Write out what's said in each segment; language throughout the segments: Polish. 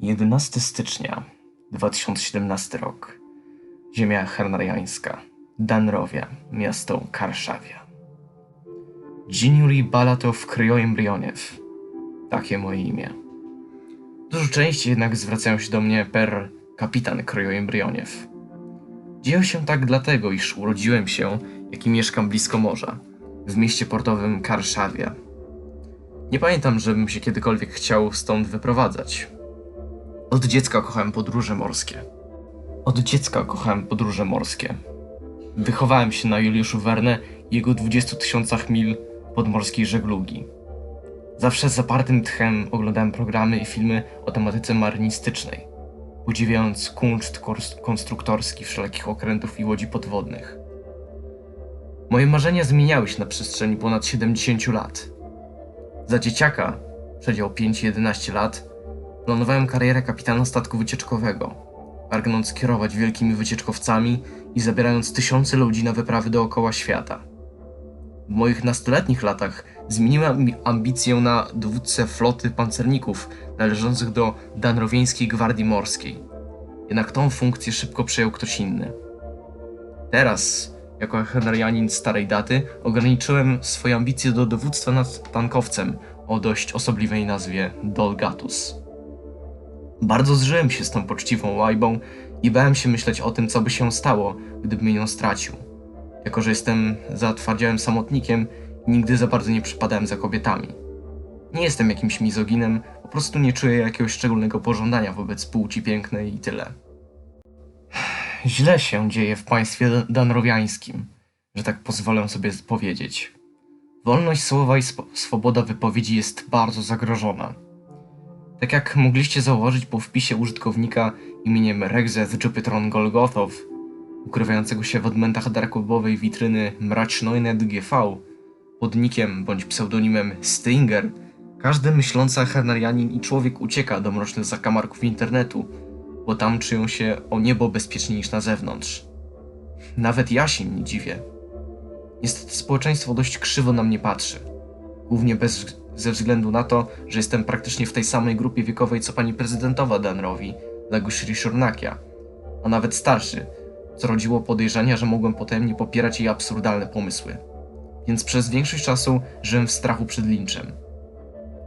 11 stycznia 2017 rok. Ziemia hernariańska. Danrowia, miasto Karszawia. Dzień Balatow Kryoembryoniew. Takie moje imię. Dużo częściej jednak zwracają się do mnie per kapitan Kryoembryoniew. Dzieje się tak dlatego, iż urodziłem się, jak i mieszkam blisko morza, w mieście portowym Karszawia. Nie pamiętam, żebym się kiedykolwiek chciał stąd wyprowadzać. Od dziecka kochałem podróże morskie. Od dziecka kochałem podróże morskie. Wychowałem się na Juliuszu Verne i jego 20 tysiącach mil podmorskiej żeglugi. Zawsze z zapartym tchem oglądałem programy i filmy o tematyce marynistycznej, podziwiając kunszt konstruktorski wszelkich okrętów i łodzi podwodnych. Moje marzenia zmieniały się na przestrzeni ponad 70 lat. Za dzieciaka, przedział 5-11 lat, planowałem karierę kapitana statku wycieczkowego, pragnąc kierować wielkimi wycieczkowcami i zabierając tysiące ludzi na wyprawy dookoła świata. W moich nastoletnich latach zmieniłem mi ambicję na dowódcę floty pancerników należących do Danrowieńskiej Gwardii Morskiej. Jednak tą funkcję szybko przejął ktoś inny. Teraz, jako henerianin starej daty, ograniczyłem swoje ambicje do dowództwa nad tankowcem o dość osobliwej nazwie Dolgatus. Bardzo zżyłem się z tą poczciwą łajbą i bałem się myśleć o tym, co by się stało, gdybym ją stracił. Jako, że jestem zatwardziałym samotnikiem, nigdy za bardzo nie przypadałem za kobietami. Nie jestem jakimś mizoginem, po prostu nie czuję jakiegoś szczególnego pożądania wobec płci pięknej i tyle. Źle się dzieje w państwie dan- danrowiańskim, że tak pozwolę sobie powiedzieć. Wolność słowa i swoboda wypowiedzi jest bardzo zagrożona. Tak jak mogliście zauważyć po wpisie użytkownika imieniem Rexeth Jupitron Golgothow, ukrywającego się w odmętach darkobowej witryny Mracznoinet GV, pod nickiem bądź pseudonimem Stinger, każdy myślący hernarianin i człowiek ucieka do mrocznych zakamarków internetu, bo tam czują się o niebo bezpieczniej niż na zewnątrz. Nawet ja się nie dziwię. Niestety społeczeństwo dość krzywo na mnie patrzy. Głównie bez, ze względu na to, że jestem praktycznie w tej samej grupie wiekowej co pani prezydentowa Danrowi, Lagushri Shurnakia, a nawet starszy, co rodziło podejrzenia, że mogłem potajemnie popierać jej absurdalne pomysły. Więc przez większość czasu żyłem w strachu przed linczem.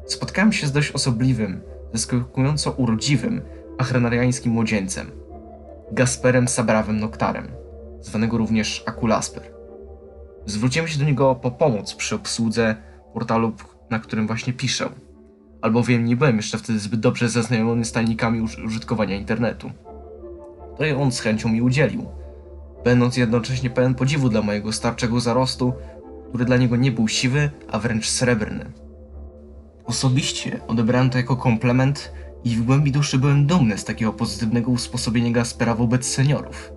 Spotkałem się z dość osobliwym, zaskakująco urodziwym, achrenariańskim młodzieńcem, Gasperem Sabrawem Noktarem, zwanego również Akulasper. Zwróciłem się do niego po pomoc przy obsłudze portalu, na którym właśnie piszę, albowiem nie byłem jeszcze wtedy zbyt dobrze zaznajomiony z tajnikami uż- użytkowania internetu. Której on z chęcią mi udzielił, będąc jednocześnie pełen podziwu dla mojego starczego zarostu, który dla niego nie był siwy, a wręcz srebrny. Osobiście odebrałem to jako komplement i w głębi duszy byłem dumny z takiego pozytywnego usposobienia Gaspera wobec seniorów.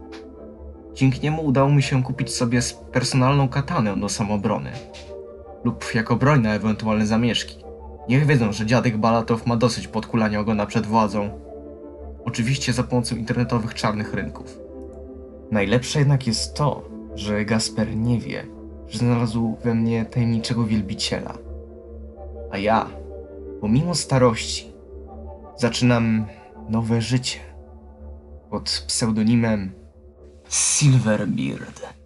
Dzięki niemu udało mi się kupić sobie personalną katanę do samobrony lub jako broń na ewentualne zamieszki. Niech wiedzą, że dziadek Balatow ma dosyć podkulania ogona przed władzą. Oczywiście za pomocą internetowych czarnych rynków. Najlepsze jednak jest to, że Gasper nie wie, że znalazł we mnie tajemniczego wielbiciela. A ja, pomimo starości, zaczynam nowe życie pod pseudonimem Silverbeard.